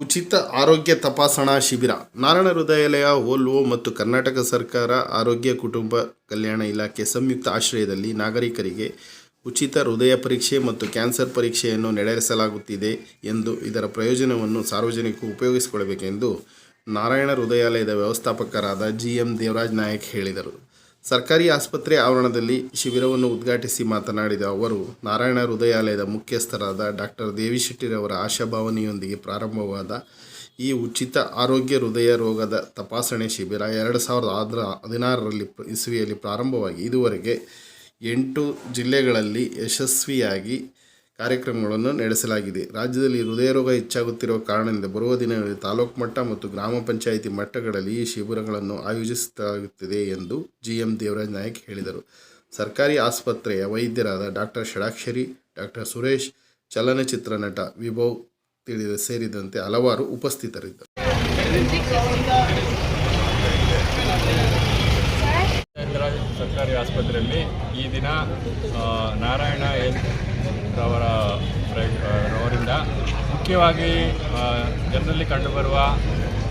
ಉಚಿತ ಆರೋಗ್ಯ ತಪಾಸಣಾ ಶಿಬಿರ. ನಾರಾಯಣ ಹೃದಯಾಲಯ, ಓಲ್ವೋ ಮತ್ತು ಕರ್ನಾಟಕ ಸರ್ಕಾರ ಆರೋಗ್ಯ ಕುಟುಂಬ ಕಲ್ಯಾಣ ಇಲಾಖೆ ಸಂಯುಕ್ತ ಆಶ್ರಯದಲ್ಲಿ ನಾಗರಿಕರಿಗೆ ಉಚಿತ ಹೃದಯ ಪರೀಕ್ಷೆ ಮತ್ತು ಕ್ಯಾನ್ಸರ್ ಪರೀಕ್ಷೆಯನ್ನು ನಡೆಸಲಾಗುತ್ತಿದೆ ಎಂದು ಇದರ ಪ್ರಯೋಜನವನ್ನು ಸಾರ್ವಜನಿಕರು ಉಪಯೋಗಿಸಿಕೊಳ್ಳಬೇಕೆಂದು ನಾರಾಯಣ ಹೃದಯಾಲಯದ ವ್ಯವಸ್ಥಾಪಕರಾದ ಜಿ ಎಂ ದೇವರಾಜ್ ನಾಯಕ್ ಹೇಳಿದರು. ಸರ್ಕಾರಿ ಆಸ್ಪತ್ರೆ ಆವರಣದಲ್ಲಿ ಶಿಬಿರವನ್ನು ಉದ್ಘಾಟಿಸಿ ಮಾತನಾಡಿದ ಅವರು, ನಾರಾಯಣ ಹೃದಯಾಲಯದ ಮುಖ್ಯಸ್ಥರಾದ ಡಾಕ್ಟರ್ ದೇವಿಶೆಟ್ಟಿರವರ ಆಶಾಭಾವನೆಯೊಂದಿಗೆ ಪ್ರಾರಂಭವಾದ ಈ ಉಚಿತ ಆರೋಗ್ಯ ಹೃದಯ ರೋಗದ ತಪಾಸಣೆ ಶಿಬಿರ ಎರಡು ಸಾವಿರದ ಆದ್ರ ಹದಿನಾರರಲ್ಲಿ ಇಸವಿಯಲ್ಲಿ ಪ್ರಾರಂಭವಾಗಿ ಇದುವರೆಗೆ ಎಂಟು ಜಿಲ್ಲೆಗಳಲ್ಲಿ ಯಶಸ್ವಿಯಾಗಿ ಕಾರ್ಯಕ್ರಮಗಳನ್ನು ನಡೆಸಲಾಗಿದೆ. ರಾಜ್ಯದಲ್ಲಿ ಹೃದಯ ರೋಗ ಹೆಚ್ಚಾಗುತ್ತಿರುವ ಕಾರಣದಿಂದ ಬರುವ ದಿನಗಳಲ್ಲಿ ತಾಲೂಕು ಮಟ್ಟ ಮತ್ತು ಗ್ರಾಮ ಪಂಚಾಯಿತಿ ಮಟ್ಟಗಳಲ್ಲಿ ಈ ಶಿಬಿರಗಳನ್ನು ಆಯೋಜಿಸಲಾಗುತ್ತಿದೆ ಎಂದು ಜಿ ಎಂ ದೇವರಾಜ್ ನಾಯಕ್ ಹೇಳಿದರು. ಸರ್ಕಾರಿ ಆಸ್ಪತ್ರೆಯ ವೈದ್ಯರಾದ ಡಾಕ್ಟರ್ ಷಡಾಕ್ಷರಿ ಡಾಕ್ಟರ್ ಸುರೇಶ್, ಚಲನಚಿತ್ರ ನಟ ವಿಭವ್ ತಿಳಿದ ಸೇರಿದಂತೆ ಹಲವಾರು ಉಪಸ್ಥಿತರಿದ್ದರು. ಸರ್ಕಾರಿ ಆಸ್ಪತ್ರೆಯಲ್ಲಿ ಈ ದಿನ ನಾರಾಯಣ ಆ, ರವರಿಂದ. ಮುಖ್ಯವಾಗಿ ಜನರಲ್ಲಿ ಕಂಡುಬರುವ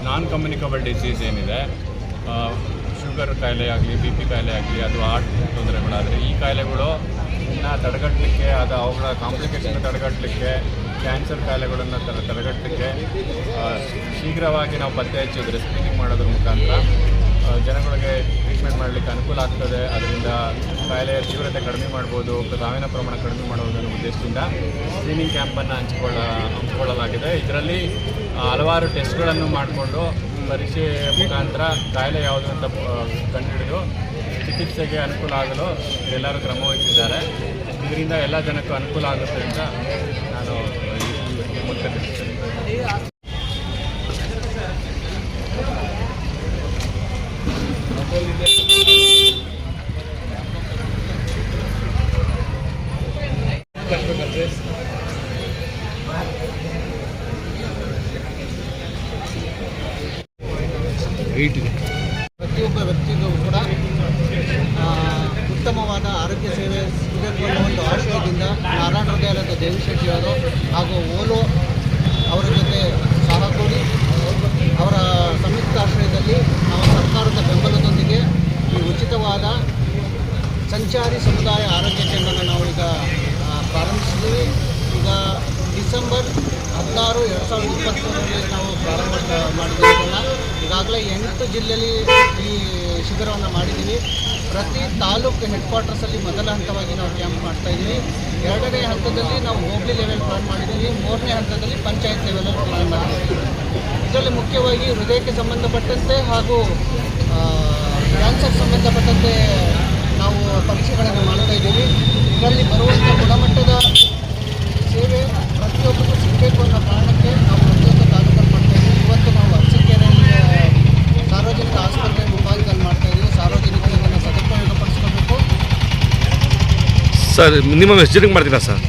ನಾನ್ ಕಮ್ಯುನಿಕಬಲ್ ಡಿಸೀಸ್ ಏನಿದೆ ಶುಗರ್ ಕಾಯಿಲೆ ಆಗಲಿ ಬಿ ಪಿ ಕಾಯಿಲೆ ಆಗಲಿ ಅದು ಹಾರ್ಟ್ ತೊಂದರೆಗಳಾದರೆ ಈ ಕಾಯಿಲೆಗಳು ಇನ್ನು ತಡೆಗಟ್ಟಲಿಕ್ಕೆ ಅದು ಅವುಗಳ ಕಾಂಪ್ಲಿಕೇಶನ್ ತಡೆಗಟ್ಟಲಿಕ್ಕೆ ಕ್ಯಾನ್ಸರ್ ಕಾಯಿಲೆಗಳನ್ನು ತಡೆ ತಡೆಗಟ್ಟಲಿಕ್ಕೆ ಶೀಘ್ರವಾಗಿ ನಾವು ಪತ್ತೆ ಹಚ್ಚಿದ್ರೆ ಸ್ಕ್ರೀನಿಂಗ್ ಮಾಡೋದ್ರ ಮುಖಾಂತರ ಜನಗಳಿಗೆ ಟ್ರೀಟ್ಮೆಂಟ್ ಮಾಡಲಿಕ್ಕೆ ಅನುಕೂಲ ಆಗ್ತದೆ. ಅದರಿಂದ ಕಾಯಿಲೆಯ ತೀವ್ರತೆ ಕಡಿಮೆ ಮಾಡ್ಬೋದು ಸಾವಿನ ಪ್ರಮಾಣ ಕಡಿಮೆ ಮಾಡುವುದರ ಉದ್ದೇಶದಿಂದ ಸ್ಕ್ರೀನಿಂಗ್ ಕ್ಯಾಂಪನ್ನು ಹಂಚಿಕೊಳ್ಳ ಹಂಚಿಕೊಳ್ಳಲಾಗಿದೆ ಇದರಲ್ಲಿ ಹಲವಾರು ಟೆಸ್ಟ್ಗಳನ್ನು ಮಾಡಿಕೊಂಡು ಪರೀಕ್ಷೆ ಮುಖಾಂತರ ಕಾಯಿಲೆ ಯಾವುದು ಅಂತ ಕಂಡುಹಿಡಿದು ಚಿಕಿತ್ಸೆಗೆ ಅನುಕೂಲ ಆಗಲು ಎಲ್ಲರೂ ಕ್ರಮವಹಿಸಿದ್ದಾರೆ ಇದರಿಂದ ಎಲ್ಲ ಜನಕ್ಕೂ ಅನುಕೂಲ ಆಗುತ್ತೆ ಅಂತ ನಾನು ಈ ಮೂಲಕ ಇದೆ. ಪ್ರತಿಯೊಬ್ಬ ವ್ಯಕ್ತಿಗೂ ಕೂಡ ಉತ್ತಮವಾದ ಆರೋಗ್ಯ ಸೇವೆ ಸಿಗಬೇಕು ಒಂದು ಆಶಯದಿಂದ ನಾರಾಯಣ ಹೃದಯಾಲಯದ ದೇವಿಶೆಟ್ಟಿ ಅವರು ಹಾಗೂ ಓಲೋ ಅವರ ಜೊತೆ ಸಹ ಕೂಡಿ ಅವರ ಸಂಯುಕ್ತ ಆಶ್ರಯದಲ್ಲಿ ನಾವು ಸರ್ಕಾರದ ಬೆಂಬಲದೊಂದಿಗೆ ಈ ಉಚಿತವಾದ ಸಂಚಾರಿ ಸಮುದಾಯ ಆರೋಗ್ಯ ಕೇಂದ್ರನ ನಾವು ಈಗ ಆ, ಪ್ರಾರಂಭಿಸಿದ್ದೀವಿ ಈಗ ಡಿಸೆಂಬರ್ ಹದಿನಾರು ಎರಡು ಸಾವಿರದ ಇಪ್ಪತ್ತರಲ್ಲಿ ನಾವು ಪ್ರಾರಂಭ ಮಾಡಿದ್ದೀವಿ ಇದನ್ನು ಎಂಟು ಜಿಲ್ಲೆಯಲ್ಲಿ ಈ ಶಿಬಿರವನ್ನು ಮಾಡಿದ್ದೀವಿ. ಪ್ರತಿ ತಾಲೂಕು ಹೆಡ್ ಕ್ವಾರ್ಟರ್ಸಲ್ಲಿ ಮೊದಲ ಹಂತವಾಗಿ ನಾವು ಕ್ಯಾಂಪ್ ಮಾಡ್ತಾ ಇದ್ದೀವಿ. ಎರಡನೇ ಹಂತದಲ್ಲಿ ನಾವು ಹೋಬಳಿ ಲೆವೆಲ್ ಪ್ಲಾನ್ ಮಾಡಿದ್ದೀವಿ. ಮೂರನೇ ಹಂತದಲ್ಲಿ ಪಂಚಾಯತ್ ಲೆವೆಲಲ್ಲಿ ಪ್ಲಾನ್ ಮಾಡಿದ್ದೀವಿ. ಇದರಲ್ಲಿ ಮುಖ್ಯವಾಗಿ ಹೃದಯಕ್ಕೆ ಸಂಬಂಧಪಟ್ಟಂತೆ ಹಾಗೂ ಕ್ಯಾನ್ಸರ್ ಸಂಬಂಧಪಟ್ಟಂತೆ ನಾವು ಪರೀಕ್ಷೆಗಳನ್ನು ಮಾಡ್ತಾ ಇದ್ದೀವಿ. ಇದರಲ್ಲಿ ಬರುವಂಥ ಗುಣಮಟ್ಟದ ಸೇವೆ ಪ್ರತಿಯೊಬ್ಬರಿಗೂ ಸಿಗಬೇಕು ಅನ್ನೋ ಕಾರಣಕ್ಕೆ ನಾವು ಪ್ರತಿಯೊಂದು ತಾಲೂಕಲ್ಲಿ ಮಾಡ್ತಾ ಇದ್ದೀವಿ ಇವತ್ತು ನಾವು ಅರಸೀಕೆರೆಯಲ್ಲಿ ಸಾರ್ವಜನಿಕ ಆಸ್ಪತ್ರೆ ಮುಂಭಾಗದಲ್ಲಿ ಮಾಡ್ತಾ ಇದ್ದೀವಿ ಸಾರ್ವಜನಿಕರು ಇದನ್ನು ಸದುಪಯೋಗಪಡಿಸ್ಕೋಬೇಕು ಸರ್ ಮಿನಿಮಮ್ ಎಷ್ಟು ಜನಕ್ಕೆ ಮಾಡ್ತೀರಾ ಸರ್?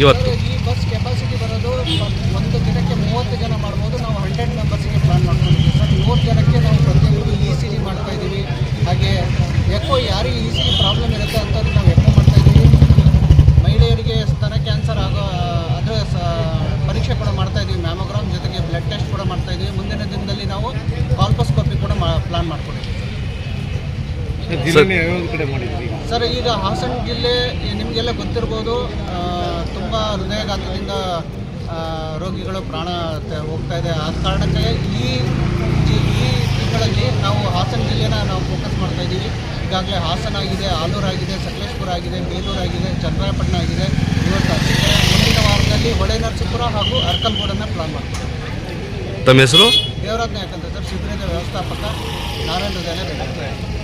ಇವತ್ತು ಸರ್, ಈ ಬಸ್ ಕೆಪಾಸಿಟಿ ಬರೋದು ಪ- ಒಂದು ದಿನಕ್ಕೆ ಮೂವತ್ತು ಜನ ಮಾಡ್ಬೋದು ನಾವು ಹಂಡ್ರೆಡ್ ಮೆಂಬರ್ಸಿಗೆ ಪ್ಲಾನ್ ಮಾಡ್ಕೊಂಡಿದ್ದೀವಿ ಸರ್ ನೂರು ಜನಕ್ಕೆ ನಾವು ಪ್ರತಿಯೊಬ್ಬರು ಇ ಸಿ ಜಿ ಮಾಡ್ತಾ ಇದ್ದೀವಿ ಹಾಗೆ ಎಕೋ ಯಾರಿಗೆ ಇ ಸಿ ಜಿ ಪ್ರಾಬ್ಲಮ್ ಇರುತ್ತೆ ಅಂತವ್ರಿಗೆ ನಾವು ಎಕೋ ಮಾಡ್ತಾ ಇದ್ದೀವಿ ಮಹಿಳೆಯರಿಗೆ ಸ್ತನ ಕ್ಯಾನ್ಸರ್ ಆಗೋ ಅದರ ಸ ಪರೀಕ್ಷೆ ಕೂಡ ಮಾಡ್ತಾ ಇದ್ದೀವಿ ಮ್ಯಾಮೋಗ್ರಾಮ್ ಜೊತೆಗೆ ಬ್ಲಡ್ ಟೆಸ್ಟ್ ಕೂಡ ಮಾಡ್ತಾ ಇದ್ದೀವಿ ಮುಂದಿನ ದಿನದಲ್ಲಿ ನಾವು ಕಾಲ್ಪೋಸ್ಕೋಪಿ ಕೂಡ ಮಾ ಪ್ಲಾನ್ ಮಾಡ್ಕೊಂಡಿದ್ದೀವಿ ಸರ್ ಈಗ ಹಾಸನ ಜಿಲ್ಲೆ ನಿಮಗೆಲ್ಲ ಗೊತ್ತಿರ್ಬೋದು ತುಂಬ ಹೃದಯಘಾತದಿಂದ ರೋಗಿಗಳು ಪ್ರಾಣ ಹೋಗ್ತಾ ಇದೆ. ಆ ಕಾರಣಕ್ಕೆ ಈ ಈ ತಿಂಗಳಲ್ಲಿ ನಾವು ಹಾಸನ ಜಿಲ್ಲೆನ ನಾವು ಫೋಕಸ್ ಮಾಡ್ತಾ ಇದ್ದೀವಿ. ಈಗಾಗಲೇ ಹಾಸನ ಆಗಿದೆ ಆಲೂರು ಆಗಿದೆ ಸಕಲೇಶ್ಪುರ ಆಗಿದೆ ಬೇಲೂರು ಆಗಿದೆ ಚನ್ನರಾಯಪಟ್ಟಣ ಆಗಿದೆ. ಇವತ್ತು ಮುಂದಿನ ವಾರದಲ್ಲಿ ಹೊಳೆನರಸೀಪುರ ಹಾಗೂ ಅರ್ಕಲ್ಗೂಡನ್ನು ಪ್ಲಾನ್ ಮಾಡ್ತೀವಿ. ತಮ್ಮ ಹೆಸರು? ದೇವರಾಜ್ನ ಯಾಕಂತ ಸರ್ ಶಿಬಿರದ ವ್ಯವಸ್ಥಾಪಕ ನಾರಾಯಣ ಹೃದಯ ಬೆಂಗಳೂರು